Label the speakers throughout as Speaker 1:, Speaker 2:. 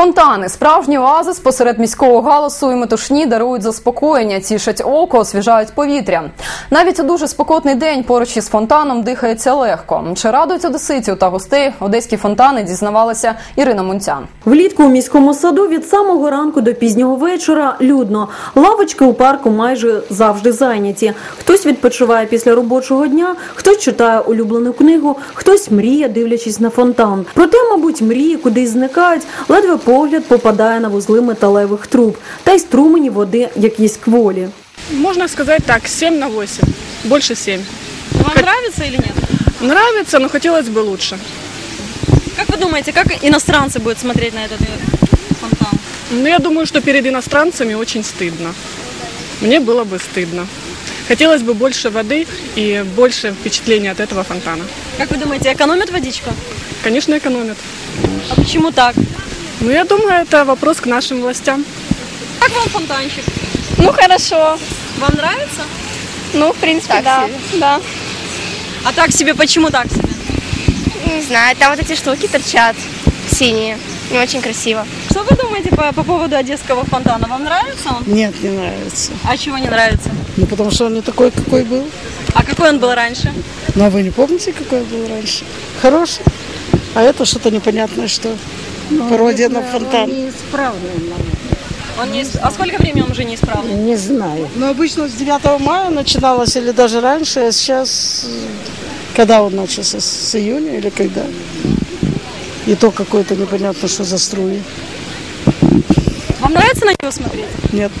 Speaker 1: Фонтани, справжні оазис посеред міського галасу і метушні дарують заспокоєння, тішать око, освіжають повітря. Навіть у дуже спекотний день поруч із фонтаном дихається легко. Чи радують одеситів та гостей одеські фонтани, дізнавалася Ірина Мунцян.
Speaker 2: Влітку у міському саду від самого ранку до пізнього вечора людно. Лавочки у парку майже завжди зайняті. Хтось відпочиває після робочого дня, хтось читає улюблену книгу, хтось мріє, дивлячись на фонтан. Проте, мабуть, мрії кудись зникають, ледве погляд попадає на вузли металевих труб, та й струмені води якісь кволі.
Speaker 3: Можно сказать так, 7 на 8. Больше 7.
Speaker 4: Вам нравится или нет?
Speaker 3: Нравится, но хотелось бы лучше.
Speaker 4: Как вы думаете, как иностранцы будут смотреть на этот э, фонтан?
Speaker 3: Но я думаю, что перед иностранцами очень стыдно. Мне было бы стыдно. Хотелось бы больше воды и больше впечатления от этого фонтана.
Speaker 4: Как вы думаете, экономят водичку?
Speaker 3: Конечно, экономят.
Speaker 4: А почему так?
Speaker 3: Но я думаю, это вопрос к нашим властям.
Speaker 4: Как вам фонтанчик?
Speaker 5: Ну хорошо.
Speaker 4: Вам нравится?
Speaker 5: Ну, в принципе, да. Да.
Speaker 4: А так себе, почему так себе?
Speaker 5: Не знаю, там вот эти штуки торчат синие. Не очень красиво.
Speaker 4: Что вы думаете по, по поводу одесского фонтана? Вам нравится он?
Speaker 6: Нет, не нравится.
Speaker 4: А чего не нравится?
Speaker 6: Ну, потому что он не такой, какой был.
Speaker 4: А какой он был раньше?
Speaker 6: Ну, а вы не помните, какой был раньше? Хороший. А это что-то непонятное, что пародия на фонтан.
Speaker 4: Он не... А сколько времени он уже неисправный?
Speaker 6: Не знаю. Но Ну, обычно с 9 мая начиналось или даже раньше, а сейчас, когда он начался, с июня или когда? И то какое-то непонятно, что за струи.
Speaker 4: Вам нравится на него смотреть?
Speaker 6: Нет.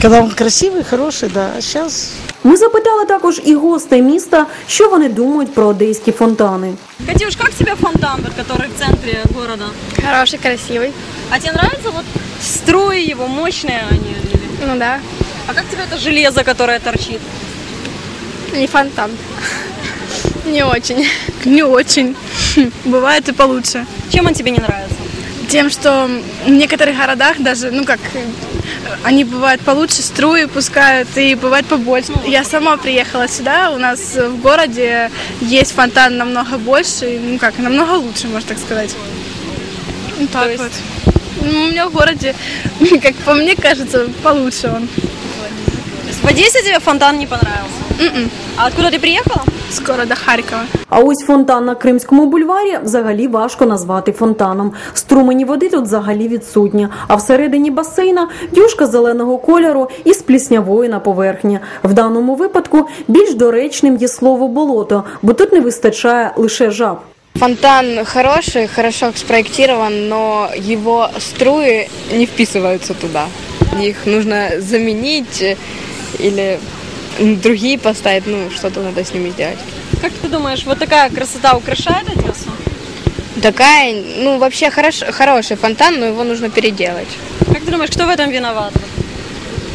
Speaker 6: Когда он красивый, хороший, да. А сейчас
Speaker 2: Ми запитали також і гостей міста, що вони думають про одеські фонтани.
Speaker 4: Катюш, как тебе фонтан, вот, который в центре города?
Speaker 5: Хороший, красивый.
Speaker 4: А тебе нравятся вот струи его, мощные они? или-
Speaker 5: Ну да.
Speaker 4: А как тебе это железо, которое торчит?
Speaker 5: Не фонтан. Не очень.
Speaker 7: Не очень. Бывает и получше.
Speaker 4: Чем он тебе не нравится?
Speaker 7: Тем, что в некоторых городах даже, ну как, они бывают получше, струи пускают, и бывает побольше. Я сама приехала сюда, у нас в городе есть фонтан намного больше, ну как, намного лучше, можно так сказать. Ну так
Speaker 4: есть-
Speaker 7: вот. Ну, у меня в городе, как по мне кажется, получше он.
Speaker 4: То есть в Одессе тебе фонтан не понравился? А откуда ты приехала?
Speaker 7: Скоро до Харькова.
Speaker 2: А ось фонтан на Кримському бульварі взагалі важко назвати фонтаном. Струмені води тут взагалі відсутні, а всередині басейна дюшка зеленого кольору із пліснявою на поверхні. В даному випадку більш доречним є слово болото, бо тут не вистачає лише жаб.
Speaker 8: Фонтан хороший, хорошо спроектирован, но его струи не вписываются туда. Их нужно заменить э, или другие поставить, ну, что-то надо с ними сделать.
Speaker 4: Как ты думаешь, вот такая красота украшает Одессу?
Speaker 8: Такая, ну, вообще хорош, хороший фонтан, но его нужно переделать.
Speaker 4: Как ты думаешь, кто в этом виноват?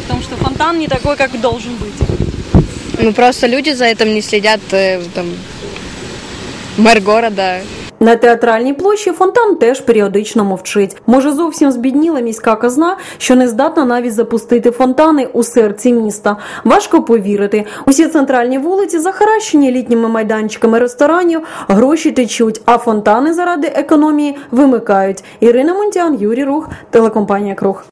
Speaker 4: В том, что фонтан не такой, как должен быть.
Speaker 8: Ну, просто люди за этим не следят, э, там, мэр города,
Speaker 2: На театральній площі фонтан теж періодично мовчить. Може, зовсім збідніла міська казна, що не здатна навіть запустити фонтани у серці міста. Важко повірити. Усі центральні вулиці захаращені літніми майданчиками ресторанів, гроші течуть, а фонтани заради економії вимикають. Ірина Монтян, Юрій Рух, телекомпанія Круг.